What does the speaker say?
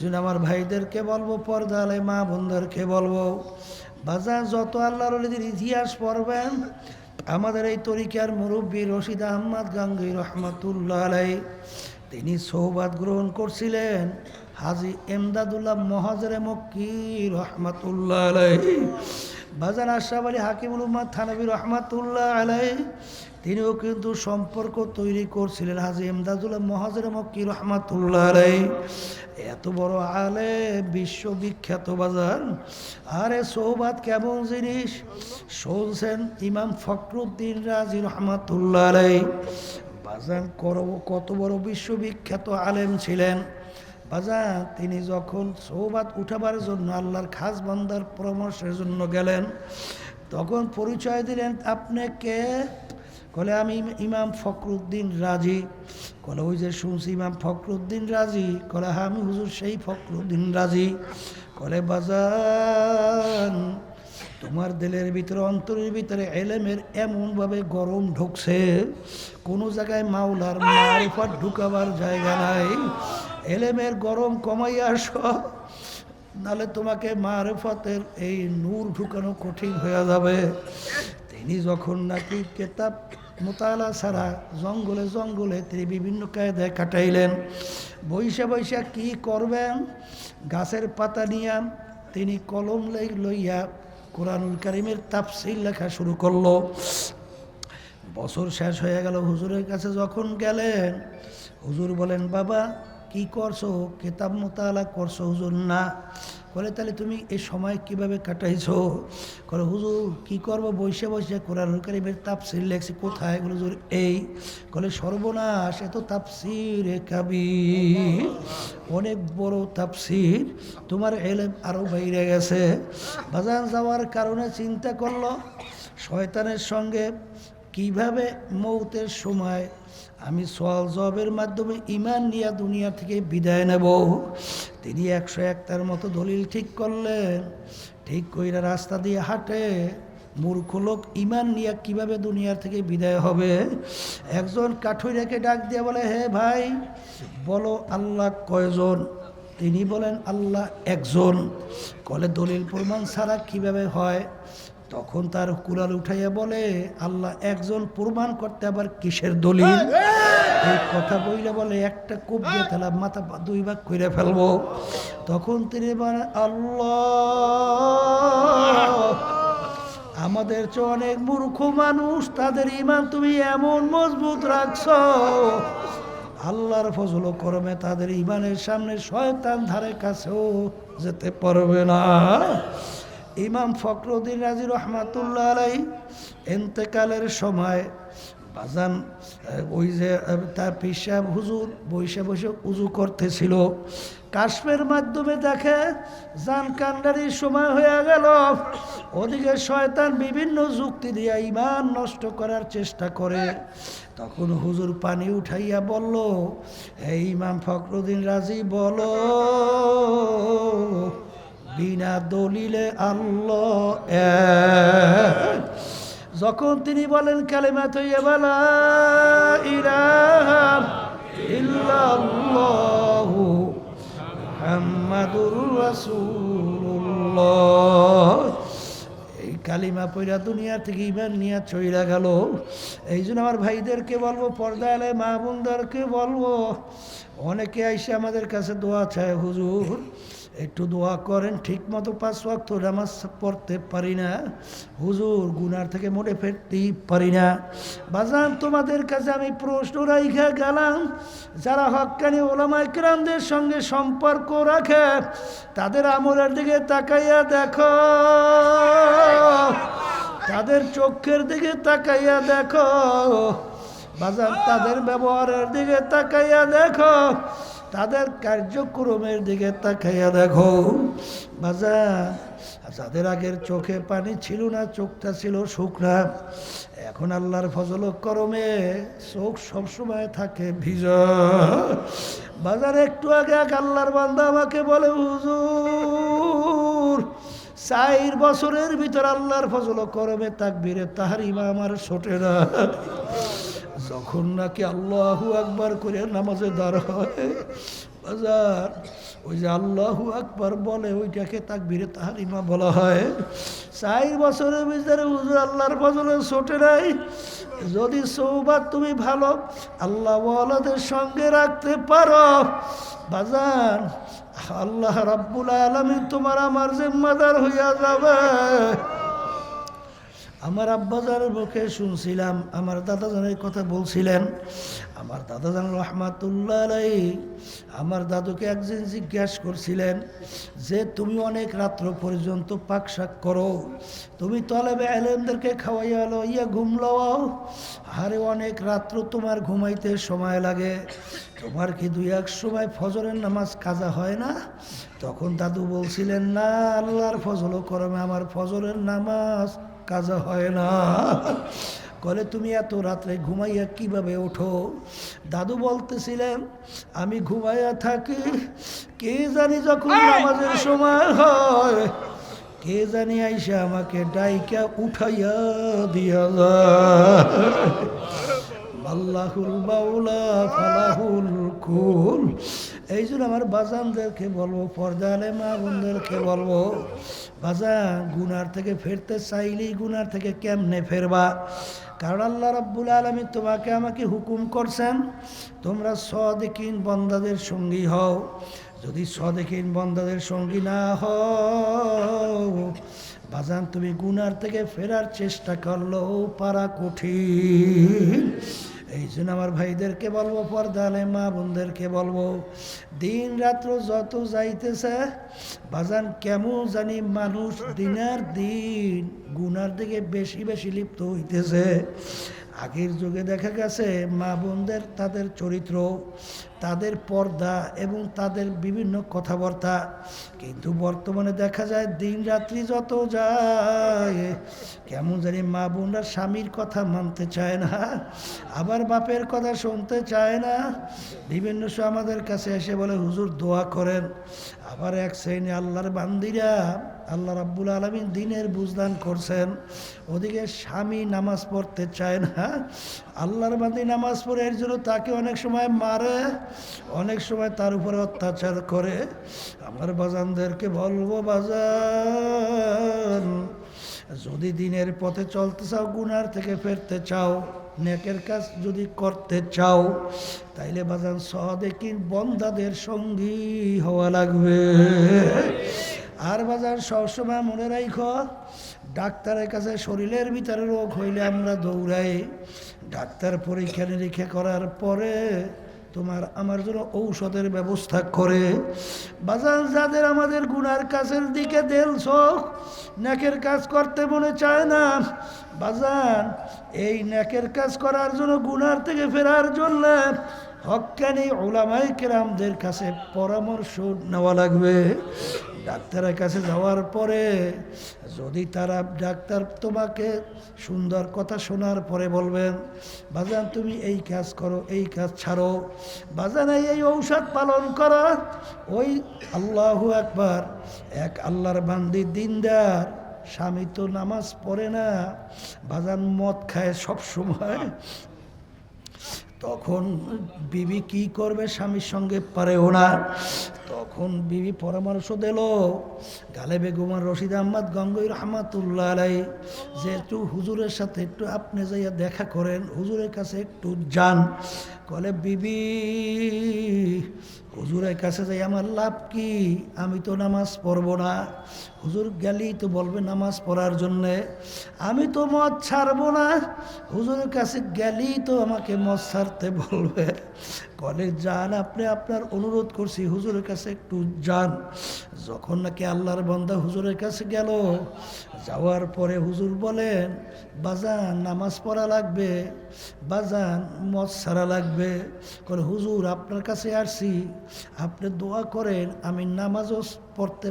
জন্য আমার ভাইদেরকে বলব, পর্দালে মা বোনদেরকে বলব বাজার যত আল্লাহর ইতিহাস পড়বেন, আমাদের এই তরিকার মুরব্বী রশিদ আহমদ গাঙ্গি রহমতুল্লাহ আলাই তিনি সৌবাদ গ্রহণ করছিলেন। হাজি এমদাদুল্লাহ মহাজরে মক্কি রহমতুল্লাহ আলাই বাজার আশরাফ আলী হাকিমুল উম্মাদ থানবী রহমাতুল্লাহ আলাই তিনিও কিন্তু সম্পর্ক তৈরি করছিলেন হাজি এমদাদুল্লাহ মহাজের মক্কি রহমাতুল্লাহ আলাই এত বড় আলে বিশ্ববিখ্যাত বাজার। আরে সৌবাদ কেমন জিনিস? শুনছেন ইমাম ফখরুদ্দিন রাজি রহমাতুল্লাহ আলাই বাজান করব, কত বড় বিশ্ববিখ্যাত আলেম ছিলেন। বাজা তিনি যখন সৌবাদ উঠাবার জন্য আল্লাহর খাস বান্দার পরামর্শের জন্য গেলেন, তখন পরিচয় দিলেন, আপনি কে? কলে, আমি ইমাম ফখরুদ্দিন রাজি। কলে, ওই যে শুনছি ইমাম ফখরুদ্দিন রাজি। কলে হ্যাঁ আমি হুজুর সেই ফখরুদ্দিন রাজি। কলে, বাজান তোমার দিলের ভিতরে, অন্তরের ভিতরে এলেমের এমনভাবে গরম ঢুকছে, কোনো জায়গায় মাওলার মারিফত ঢুকাবার জায়গা নাই। এলেমের গরম কমাইয়া আস, নালে তোমাকে মারেফতের এই নূর ঢুকানো কঠিন হয়ে যাবে। তিনি যখন নাকি কেতাব মোতালা ছাড়া জঙ্গলে জঙ্গলে তিনি বিভিন্ন কায়দায় কাটাইলেন বৈশা বৈশা কি করবেন? গাছের পাতা নিয়া তিনি কলম লই- লইয়া কোরআনুল কারিমের তাফসিল লেখা শুরু করল। বছর শেষ হয়ে গেল, হুজুরের কাছে যখন গেলেন, হুজুর বলেন, বাবা কি করছ? কেতাব মোতালা করছ হুজুর? না। বলে তাহলে তুমি এই সময় কীভাবে কাটাইছো? করে হুজুর, কি করব? বসে বসে কোরআন কারিমের তাপসির লেখছি। কোথায়? বলে হুজুর, এই। বলে সর্বনাশ, এত তাপসির কাবি অনেক বড় তাপসির তোমার এলেম আরও বাইরে গেছে। বাজান যাওয়ার কারণে চিন্তা করল, শয়তানের সঙ্গে কীভাবে মৌতের সময় আমি সোয়াল জবের মাধ্যমে ইমান নিয়ে দুনিয়া থেকে বিদায় নেব। তিনি একশো একটার মতো দলিল ঠিক করলেন। ঠিক কইরা রাস্তা দিয়ে হাঁটে। মূর্খ লোক ইমান নিয়ে কীভাবে দুনিয়ার থেকে বিদায় হবে? একজন কাঠুরিয়াকে ডাক দিয়ে বলে, হে ভাই, বলো আল্লাহ কয়জন? তিনি বলেন, আল্লাহ একজন। কলে দলিল প্রমাণ ছাড়া কীভাবে হয়? তখন তার কুলাল উঠাইয়া বলে আল্লাহ একজন প্রমাণ করতে আবার কিসের দলিল? এই কথা বইলে বলে একটা কূপ দিয়ে তাহলে মাথা দুই ভাগ করে ফেলব। তখন তিনি বলেন আল্লাহ আমাদের চেয়ে অনেক মূর্খ মানুষ তাদের ইমান তুমি এমন মজবুত রাখছ। আল্লাহর ফজল করমে তাদের ইমানের সামনে শয়তান ধারে কাছেও যেতে পারবে না। ইমাম ফখরুদ্দিন রাজি রহমাতুল্লাহ আলাই এন্তেকালের সময় বাজান ওই যে তার পিসাব হুজুর বৈশে বসে উজু করতেছিল। কাশ্মের মাধ্যমে দেখে জান কান্ডারির সময় হয়ে গেল। ওদিকে শয়তান বিভিন্ন যুক্তি দিয়ে ইমান নষ্ট করার চেষ্টা করে। তখন হুজুর পানি উঠাইয়া বলল এই ইমাম ফখরুদ্দিন রাজি বলো। বিনা দলিলে আল্লাহ। যখন তিনি বলেন কালেমা তৈবালা ইলাহা ইল্লাল্লাহু মুহাম্মাদুর রাসূলুল্লাহ এই কালিমা পয়রা দুনিয়া থেকে ইমান নিয়ে চইরা গেল এই জন্য আমার ভাইদেরকে বলব পর্দায় মা বোনদেরকে বলব, অনেকে আইসে আমাদের কাছে দোয়া চায়, হুজুর একটু দোয়া করেন ঠিক মতো পাঁচ ওয়াক্ত নামাজ পড়তে পারি না। হুজুর গুনার থেকে মোটে ফেরতেই পারি না। বাজান, তোমাদের কাছে আমি প্রশ্ন রাইখা গেলাম। যারা হক্কানি ওলামা ইকরামদের সঙ্গে সম্পর্ক রাখে, তাদের আমলের দিকে তাকাইয়া দেখো। তাদের চোখের দিকে তাকাইয়া দেখো। বাজার তাদের ব্যবহারের দিকে তাকাইয়া দেখো। তাদের কার্যক্রমের দিকে তাকাইয়া দেখো। বাজার যাদের আগের চোখে পানি ছিল না, চোখটা ছিল শুকনা, এখন আল্লাহর ফজল করমে চোখ সবসময় থাকে ভিজ। বাজার একটু আগে এক আল্লাহর বান্দা আমাকে বলে, হুজুর, চার বছরের ভিতর আল্লাহর ফজল করমে তাকবীরে তাহার ইমা আমার ছোটে না। যখন নাকি আল্লাহু একবার করে নামাজে দাঁড় হয়। বাজার, ওই যে আল্লাহু আকবার বলে, ওইটাকে তাকবিরে তাহারিমা বলা হয়। চার বছরের ভিতরে হুজুর আল্লাহর ফজলে ছোটে নাই। যদি সৌবাদ তুমি ভালো আল্লাহ ওয়ালাদের সঙ্গে রাখতে পারো। বাজান আল্লাহ রাব্বুল আলমী তোমার আমার জিম্মাদার হইয়া যাবে। আমার আব্বাজানের মুখে শুনছিলাম, আমার দাদা দাদাজানের কথা বলছিলেন, আমার দাদা দাদাজান রহমাতুল্লাহ আলাই আমার দাদুকে একদিন জিজ্ঞাসা করছিলেন যে, তুমি অনেক রাত্র পর্যন্ত পাক শাক করো, তুমি তলেবে এলেমদেরকে খাওয়াইয়া লইয়া ঘুম লওয়াও? আরে, অনেক রাত্র তোমার ঘুমাইতে সময় লাগে, তোমার কি দুই এক সময় ফজরের নামাজ কাজা হয় না? তখন দাদু বলছিলেন, না, আল্লাহর ফজল করমে, আমার ফজরের নামাজ কাজা হয় না। কলে তুমি এত রাত্রে ঘুমাইয়া কীভাবে ওঠো? দাদু বলতেছিলেন আমি ঘুমাইয়া থাকি কে জানি যখন নামাজের সময় হয় কে জানি আইসা আমাকে ডাইকা উঠাইয়া দিয়া যায়। আল্লাহুল বাউলা ফালাহুল কুল। এই জন্য আমার বাজানদেরকে বলব পর্দালে মা বোনদেরকে বলব, বাজান, গুনার থেকে ফেরতে চাইলেই গুনার থেকে কেমনে ফেরবা? কারণ আল্লাহ রাব্বুল আলমী তোমাকে আমাকে হুকুম করছেন, তোমরা সদেকিন বন্দাদের সঙ্গী হও। যদি সদেকিন বন্দাদের সঙ্গী না হও, বাজান, তুমি গুনার থেকে ফেরার চেষ্টা করলেও পারা কঠিন। এই জন্য আমার ভাইদেরকে বলব, পর্দালে মা বোনদেরকে বলব, দিন রাত্র যত যাইতেছে, বাজান কেমন জানি মানুষ দিনের দিন গুনার দিকে বেশি বেশি লিপ্ত হইতেছে। আগের যুগে দেখা গেছে, মা বোনদের তাদের চরিত্র, তাদের পর্দা এবং তাদের বিভিন্ন কথাবার্তা। কিন্তু বর্তমানে দেখা যায় দিন রাত্রি যত যায়, কেমন জানি মা বোনরা স্বামীর কথা মানতে চায় না, আবার বাপের কথা শুনতে চায় না। বিভিন্ন সময় আমাদের কাছে এসে বলে, হুজুর, দোয়া করেন। আবার এক শ্রেণি আল্লাহর বান্দিরা আল্লাহ রাব্বুল আলমিন দিনের বুঝদান করছেন। ওদিকে স্বামী নামাজ পড়তে চায় না। আল্লাহর বান্দি নামাজ পড়ে, এর জন্য তাকে অনেক সময় মারে, অনেক সময় তার উপরে অত্যাচার করে। আমার বাজানদেরকে বলব, বাজান, যদি দিনের পথে চলতে চাও, গুনার থেকে ফেরতে চাও, নেকের কাজ যদি করতে চাও, তাইলে বাজান সহদেকিন বন্দাদের সঙ্গী হওয়া লাগবে। আর বাজার সবসময় মনে রাখ ডাক্তারের কাছে শরীরের ভিতরে রোগ হইলে আমরা দৌড়াই। ডাক্তার পরীক্ষা নিরীক্ষা করার পরে তোমার আমার জন্য ঔষধের ব্যবস্থা করে। বাজার যাদের আমাদের গুনার কাছের দিকে দেল চোখ নাকের কাজ করতে মনে চায় না। বাজান, এই নাকের কাজ করার জন্য গুনার থেকে ফেরার জন্য হকানি ওলামাই কেরামদের কাছে পরামর্শ নেওয়া লাগবে। ডাক্তারের কাছে যাওয়ার পরে, যদি তারা ডাক্তার তোমাকে সুন্দর কথা শোনার পরে বলবেন, বাজান, তুমি এই কাজ করো, এই কাজ ছাড়ো। বাজান, এই ঔষধ পালন করো। ওই আল্লাহ একবার এক আল্লাহর বান্দি দিনদার, স্বামী তো নামাজ পড়ে না। বাজান মদ খায় সব সময় তখন বিবি কি করবে স্বামীর সঙ্গে পারেও না। তখন বিবি পরামর্শ দিল, গালে বেগুমার রশিদ আহমদ গঙ্গই রহমাতুল্লাহ আলাই, যে একটু হুজুরের সাথে একটু আপনি যাইয়া দেখা করেন, হুজুরের কাছে একটু যান। কলে, বিবি হুজুরের কাছে যাই, আমার লাভ কি? আমি তো নামাজ পড়ব না। হুজুর গেলেই তো বলবে নামাজ পড়ার জন্যে, আমি তো মদ ছাড়বো না। হুজুরের কাছে গেলেই তো আমাকে মদ ছাড়তে বলবে। কলে যান, আপনি আপনার অনুরোধ করছি, হুজুরের কাছে একটু যান। যখন নাকি আল্লাহর বন্দা হুজুরের কাছে গেল, যাওয়ার পরে হুজুর বলেন, বাজান, নামাজ পড়া লাগবে, বাজান, মদ সারা লাগবে। করে হুজুর, আপনার কাছে আসছি, আপনি দোয়া করেন, আমি নামাজও পড়তে